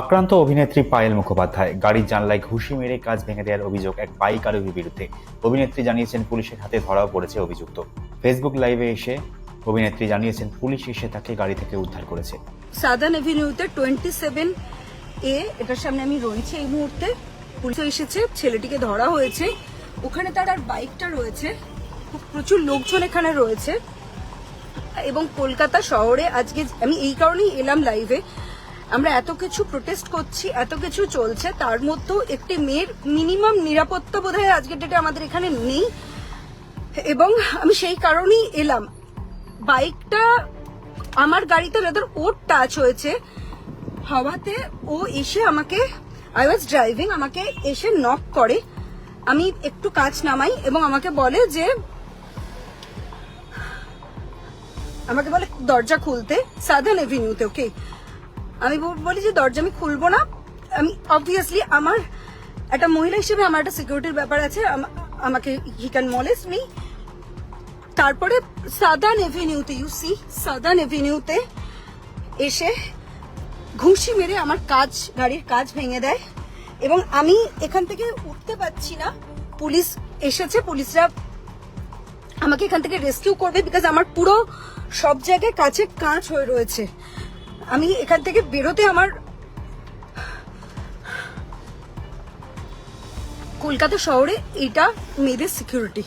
আক্রান্ত অভিনেত্রী পায়েল মুখোপাধ্যায় গাড়ির জানলায় ঘুষি মেরে কাজ ভেঙে দেওয়ার অভিযোগ এক বাইক আরোহীর বিরুদ্ধে। অভিনেত্রী জানিয়েছেন, পুলিশের হাতে ধরাও পড়েছে অভিযুক্ত। ফেসবুক লাইভে এসে অভিনেত্রী জানিয়েছেন, পুলিশ এসে তাকে গাড়ি থেকে উদ্ধার করেছে। সাদান এভিনিউতে টোয়েন্টি সেভেন এ, এটার সামনে আমি রয়েছি এই মুহূর্তে। পুলিশ এসেছে, ছেলেটিকে ধরা হয়েছে। ওখানে তার আর বাইকটা রয়েছে। খুব প্রচুর লোকজন এখানে রয়েছে। এবং কলকাতা শহরে আজকে আমি এই কারণেই এলাম লাইভে। আমরা এত কিছু প্রোটেস্ট করছি, এত কিছু চলছে, তার মধ্যেও একটি মেয়ের মিনিমাম নিরাপত্তা বোধহয় আজকের ডেটে আমাদের এখানে নেই। এবং আমি সেই কারণেই এলাম। বাইকটা আমার গাড়িতে রাদার ওর টাচ হয়েছে। হওয়াতে ও এসে আমাকে আই ওয়াজ ড্রাইভিং আমাকে এসে নক করে। আমি একটু কাজ নামাই এবং আমাকে বলে যে, আমাকে বলে, দরজা খুলতে সাধারণ এভিনিউতে ওকে আমি বলি যে দরজা আমি খুলবো না। আমি অবভিয়াসলি আমার একটা মহিলা হিসেবে আমার একটা সিকিউরিটির ব্যাপার আছে। আমাকে হি ক্যান মলেস্ট মি তারপরে সাদার্ন এভিনিউতে ইউ সি সাদার্ন এভিনিউতে এসে ঘুষি মেরে আমার কাজ, গাড়ির কাজ ভেঙে দেয়। এবং আমি এখান থেকে উঠতে পারছি না। পুলিশ এসেছে, পুলিশরা আমাকে এখান থেকে রেস্কিউ করবে বিকজ আমার পুরো সব জায়গায় কাছে কাঁচ হয়ে রয়েছে। আমি এখান থেকে বেরোতে আমার কলকাতা শহরে এটা মেয়েদের সিকিউরিটি